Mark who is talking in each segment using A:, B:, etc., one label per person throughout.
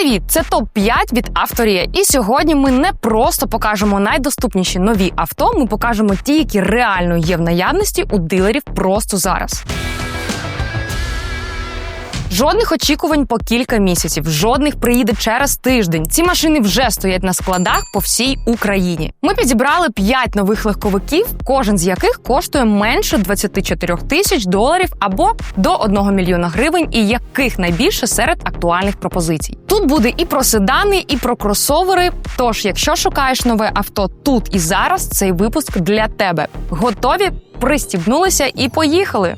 A: Привіт! Це топ 5 від Авторія. І сьогодні ми не просто покажемо найдоступніші нові авто. Ми покажемо ті, які реально є в наявності у дилерів просто зараз. Жодних очікувань по кілька місяців, жодних приїде через тиждень. Ці машини вже стоять на складах по всій Україні. Ми підібрали 5 нових легковиків, кожен з яких коштує менше 24 тисяч доларів або до 1 мільйона гривень, і яких найбільше серед актуальних пропозицій. Тут буде і про седани, і про кросовери. Тож, якщо шукаєш нове авто тут і зараз, цей випуск для тебе. Готові? Пристібнулися і поїхали.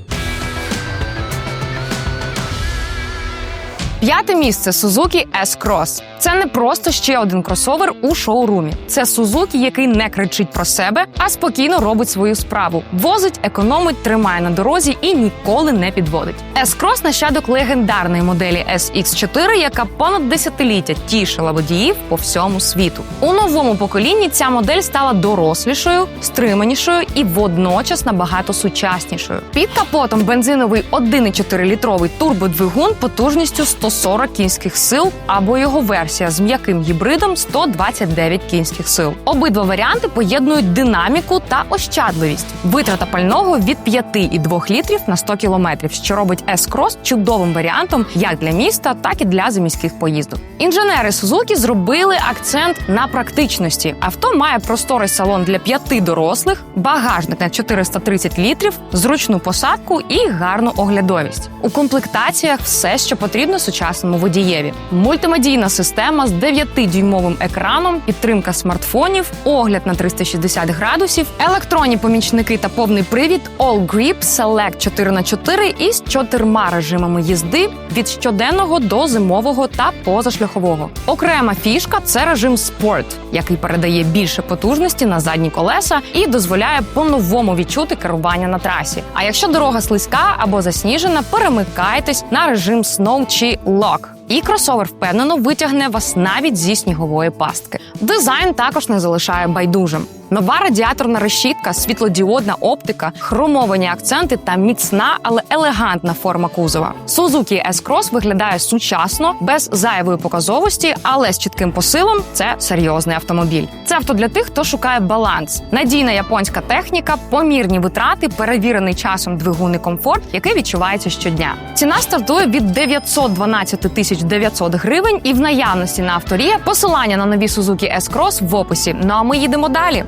A: П'яте місце Suzuki S-Cross. Це не просто ще один кросовер у шоурумі. Це Suzuki, який не кричить про себе, а спокійно робить свою справу. Возить, економить, тримає на дорозі і ніколи не підводить. S-Cross – нащадок легендарної моделі SX4, яка понад десятиліття тішила водіїв по всьому світу. У новому поколінні ця модель стала дорослішою, стриманішою і водночас набагато сучаснішою. Під капотом бензиновий 1,4 літровий турбодвигун потужністю 140 кінських сил або його версія з м'яким гібридом 129 кінських сил. Обидва варіанти поєднують динаміку та ощадливість. Витрата пального від 5,2 літрів на 100 кілометрів, що робить S-Cross чудовим варіантом як для міста, так і для заміських поїздок. Інженери Suzuki зробили акцент на практичності. Авто має просторий салон для п'яти дорослих, багажник на 430 літрів, зручну посадку і гарну оглядовість. У комплектаціях все, що потрібно сучасному водієві. Мультимедійна система з 9-дюймовим екраном, підтримка смартфонів, огляд на 360 градусів, електронні помічники та повний привід All Grip Select 4х4 із чотирма режимами їзди від щоденного до зимового та позашляхового. Окрема фішка це режим Sport, який передає більше потужності на задні колеса і дозволяє по-новому відчути керування на трасі. А якщо дорога слизька або засніжена, перемикайтесь на режим Snow чи Lock. І кросовер впевнено витягне вас навіть зі снігової пастки. Дизайн також не залишає байдужим. Нова радіаторна решітка, світлодіодна оптика, хромовані акценти та міцна, але елегантна форма кузова. Suzuki S-Cross виглядає сучасно, без зайвої показовості, але з чітким посилом це серйозний автомобіль. Це авто для тих, хто шукає баланс, надійна японська техніка, помірні витрати, перевірений часом двигун і комфорт, який відчувається щодня. Ціна стартує від 912 тисяч 900 гривень, і в наявності на авторія посилання на нові Suzuki S-Cross в описі. Ну а ми їдемо далі.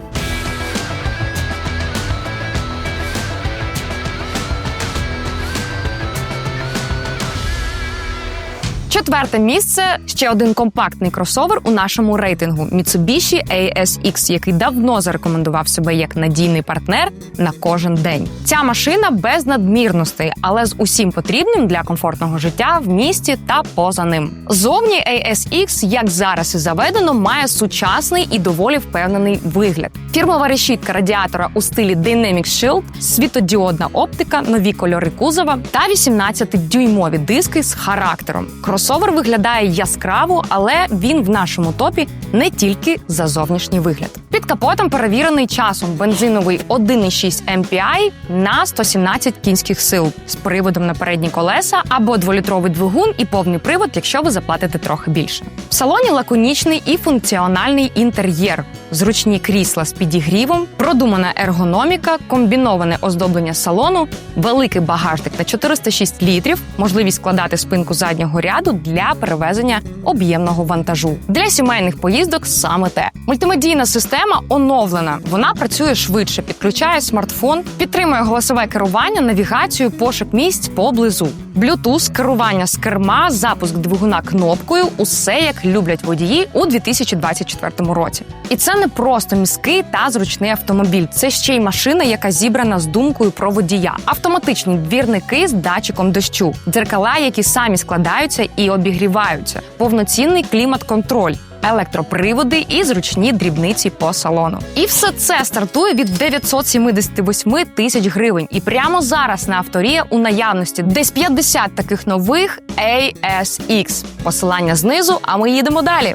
A: Четверте місце ще один компактний кросовер у нашому рейтингу Mitsubishi ASX, який давно зарекомендував себе як надійний партнер на кожен день. Ця машина без надмірностей, але з усім потрібним для комфортного життя в місті та поза ним. Зовні ASX, як зараз і заведено, має сучасний і доволі впевнений вигляд. Фірмова решітка радіатора у стилі Dynamic Shield, світодіодна оптика, нові кольори кузова та 18-дюймові диски з характером. Кросовер виглядає яскраво, але він в нашому топі не тільки за зовнішній вигляд. Під капотом перевірений часом бензиновий 1,6 MPI на 117 кінських сил з приводом на передні колеса або дволітровий двигун і повний привод, якщо ви заплатите трохи більше. В салоні лаконічний і функціональний інтер'єр, зручні крісла з підігрівом, продумана ергономіка, комбіноване оздоблення салону, великий багажник на 406 літрів, можливість складати спинку заднього ряду для перевезення об'ємного вантажу. Для сімейних поїздок саме те. Мультимедійна система оновлена. Вона працює швидше, підключає смартфон, підтримує голосове керування, навігацію, пошук місць поблизу. Bluetooth, керування з керма, запуск двигуна кнопкою усе як люблять водії у 2024 році. І це не просто міський та зручний автомобіль. Це ще й машина, яка зібрана з думкою про водія. Автоматичні двірники з датчиком дощу, дзеркала, які самі складаються і обігріваються, повноцінний клімат-контроль. Електроприводи і зручні дрібниці по салону. І все це стартує від 978 тисяч гривень. І прямо зараз на авторія у наявності десь 50 таких нових ASX. Посилання знизу, а ми їдемо далі.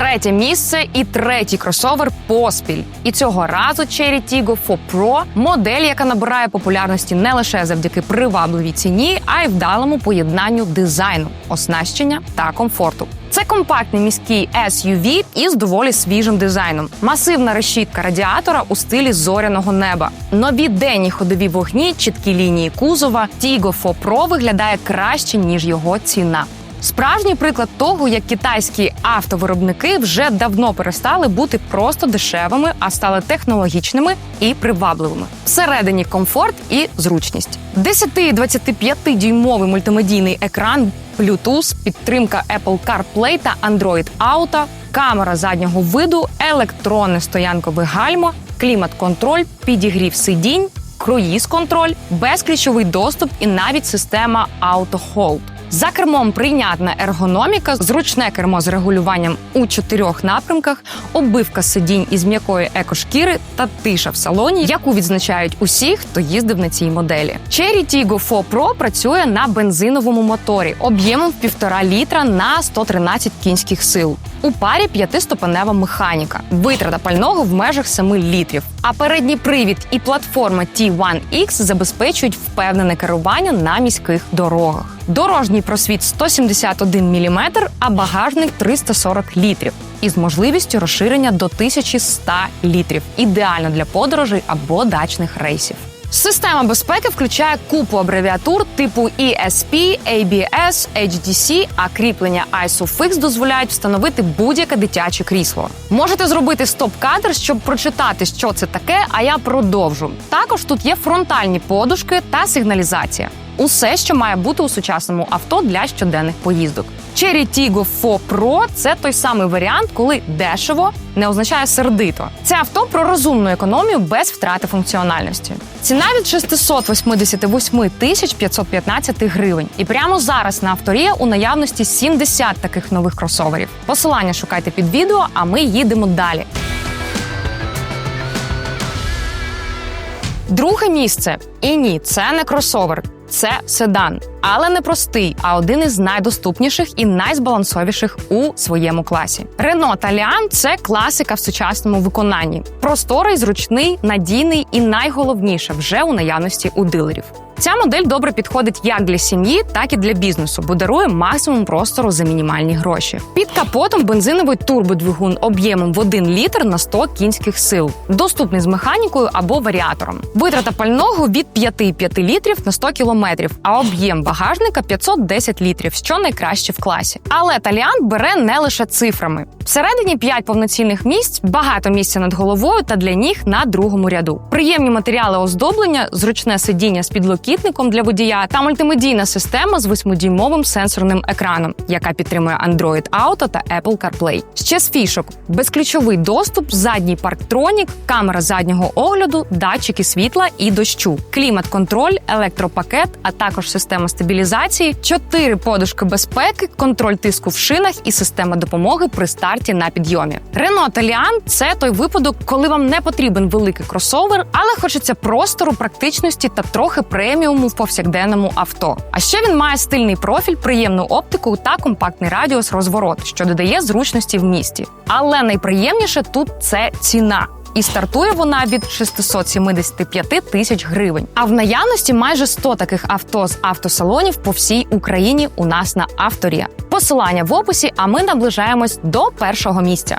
A: Третє місце і третій кросовер поспіль. І цього разу Cherry Tiggo 4 Pro – модель, яка набирає популярності не лише завдяки привабливій ціні, а й вдалому поєднанню дизайну, оснащення та комфорту. Це компактний міський SUV із доволі свіжим дизайном. Масивна решітка радіатора у стилі зоряного неба. Нові денні ходові вогні, чіткі лінії кузова. Tiggo 4 Pro виглядає краще ніж його ціна. Справжній приклад того, як китайські автовиробники вже давно перестали бути просто дешевими, а стали технологічними і привабливими. Всередині комфорт і зручність. 10-25 дюймовий мультимедійний екран, Bluetooth, підтримка Apple CarPlay та Android Auto, камера заднього виду, електронне стоянкове гальмо, клімат-контроль, підігрів сидінь, круїз-контроль, безключовий доступ і навіть система Auto Hold. За кермом прийнятна ергономіка, зручне кермо з регулюванням у чотирьох напрямках, оббивка сидінь із м'якої екошкіри та тиша в салоні, яку відзначають усі, хто їздив на цій моделі. Cherry Tiggo 4 Pro працює на бензиновому моторі об'ємом півтора літра на 113 кінських сил. У парі п'ятиступенева механіка, витрата пального в межах 7 літрів. А передній привід і платформа T1X забезпечують впевнене керування на міських дорогах. Дорожній просвіт 171 мм, а багажник 340 літрів. Із можливістю розширення до 1100 літрів. Ідеально для подорожей або дачних рейсів. Система безпеки включає купу абревіатур типу ESP, ABS, HDC, а кріплення ISOFIX дозволяють встановити будь-яке дитяче крісло. Можете зробити стоп-кадр, щоб прочитати, що це таке, а я продовжу. Також тут є фронтальні подушки та сигналізація. Усе, що має бути у сучасному авто для щоденних поїздок. Cherry Tiggo 4 Pro – це той самий варіант, коли дешево не означає сердито. Це авто про розумну економію без втрати функціональності. Ціна від 688 тисяч 515 гривень. І прямо зараз на авторія у наявності 70 таких нових кросоверів. Посилання шукайте під відео, а ми їдемо далі. Друге місце. І ні, це не кросовер. Це седан, але не простий, а один із найдоступніших і найзбалансовіших у своєму класі. Рено Таліан це класика в сучасному виконанні. Просторий, зручний, надійний і найголовніше вже у наявності у дилерів. Ця модель добре підходить як для сім'ї, так і для бізнесу, бо дарує максимум простору за мінімальні гроші. Під капотом бензиновий турбодвигун об'ємом в 1 літр на 100 кінських сил, доступний з механікою або варіатором. Витрата пального від 5,5 літрів на 100 кілометрів, а об'єм багажника 510 літрів, що найкраще в класі. Але Таліан бере не лише цифрами. Всередині 5 повноцінних місць, багато місця над головою та для ніг на другому ряду. Приємні матеріали оздоблення, зручне сидіння з підлокітником для водія та мультимедійна система з 8-дюймовим сенсорним екраном, яка підтримує Android Auto та Apple CarPlay. Ще з фішок: безключовий доступ, задній парктронік, камера заднього огляду, датчики світла і дощу, клімат-контроль, електропакет, а також система стабілізації, 4 подушки безпеки, контроль тиску в шинах і система допомоги при старті на підйомі. Renault Таліан це той випадок, коли вам не потрібен великий кросовер, але хочеться простору, практичності та трохи преміуму в повсякденному авто. А ще він має стильний профіль, приємну оптику та компактний радіус розворот, що додає зручності в місті. Але найприємніше тут це ціна. І стартує вона від 675 тисяч гривень. А в наявності майже 100 таких авто з автосалонів по всій Україні у нас на авторія. Посилання в описі, а ми наближаємось до першого місця.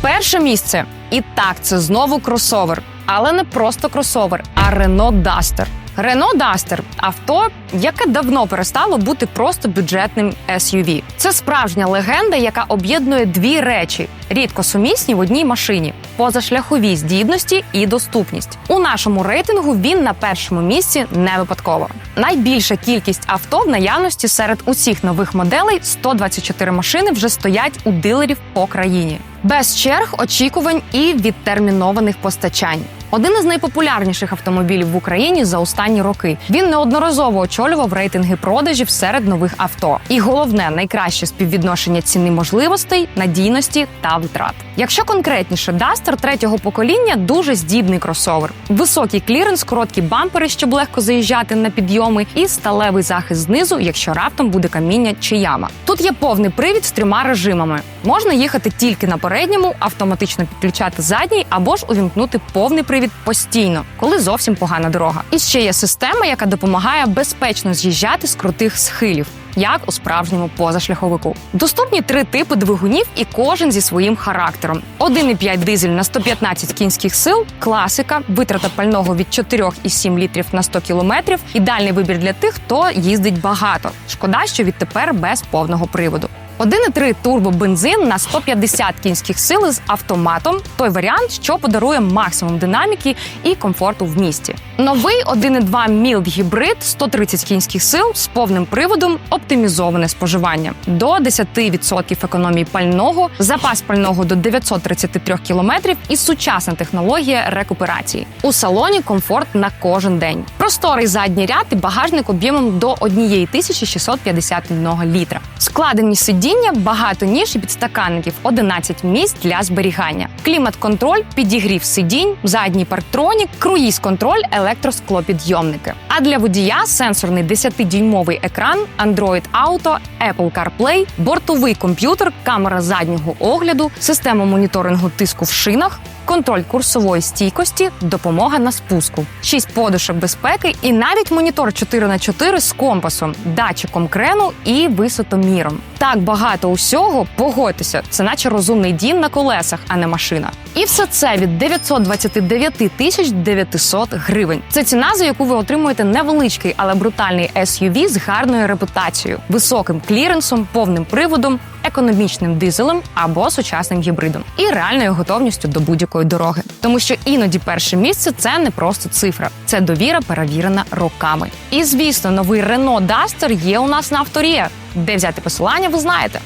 A: Перше місце. І так, це знову кросовер. Але не просто кросовер, а Renault Duster. Renault Duster – авто, яке давно перестало бути просто бюджетним SUV. Це справжня легенда, яка об'єднує дві речі: рідко сумісні в одній машині, позашляхові здібності і доступність. У нашому рейтингу він на першому місці не випадково. Найбільша кількість авто в наявності серед усіх нових моделей 124 машини вже стоять у дилерів по країні. Без черг, очікувань і відтермінованих постачань. Один із найпопулярніших автомобілів в Україні за останні роки. Він неодноразово очолював рейтинги продажів серед нових авто. І головне найкраще співвідношення ціни можливостей, надійності та витрат. Якщо конкретніше, Duster третього покоління дуже здібний кросовер. Високий кліренс, короткі бампери, щоб легко заїжджати на підйоми, і сталевий захист знизу, якщо раптом буде каміння чи яма. Тут є повний привід з трьома режимами. Можна їхати тільки на передньому, автоматично підключати задній або ж увімкнути повний привід постійно, коли зовсім погана дорога. І ще є система, яка допомагає безпечно з'їжджати з крутих схилів. Як у справжньому позашляховику доступні три типи двигунів, і кожен зі своїм характером: 1,5 дизель на 115 кінських сил, класика, витрата пального від 4,7 літрів на 100 кілометрів. Ідеальний вибір для тих, хто їздить багато. Шкода, що відтепер без повного приводу. 1,3 турбобензин на 150 кінських сил з автоматом той варіант, що подарує максимум динаміки і комфорту в місті. Новий 1,2 мілд гібрид 130 кінських сил з повним приводом, оптимізоване споживання до 10% економії пального, запас пального до 933 кілометрів і сучасна технологія рекуперації. У салоні комфорт на кожен день. Просторий задній ряд і багажник об'ємом до 1651 літра. Складені сидіння, багато ніж і підстаканників, 11 місць для зберігання. Клімат-контроль, підігрів сидінь, задній парктронік, круїз-контроль, електросклопідйомники. А для водія сенсорний 10-дюймовий екран, Android Auto, Apple CarPlay, бортовий комп'ютер, камера заднього огляду, система моніторингу тиску в шинах. Контроль курсової стійкості, допомога на спуску, 6 подушок безпеки і навіть монітор 4 на 4 з компасом, датчиком крену і висотоміром. Так багато усього, погодьтеся, це наче розумний дім на колесах, а не машина. І все це від 929 тисяч 900 гривень. Це ціна, за яку ви отримуєте невеличкий, але брутальний SUV з гарною репутацією, високим кліренсом, повним приводом, економічним дизелем або сучасним гібридом і реальною готовністю до будь-якої дороги. Тому що іноді перше місце це не просто цифра, це довіра, перевірена роками. І звісно, новий Renault Duster є у нас на авторія. Де взяти посилання, ви знаєте.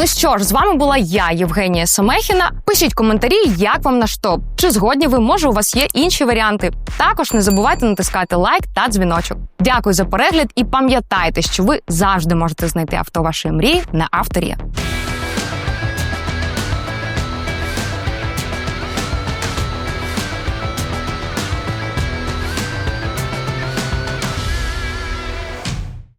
A: Ну що ж, з вами була я, Євгенія Самехіна. Пишіть коментарі, як вам наш топ. Чи згодні ви, може, у вас є інші варіанти. Також не забувайте натискати лайк та дзвіночок. Дякую за перегляд і пам'ятайте, що ви завжди можете знайти авто вашої мрії на авторі.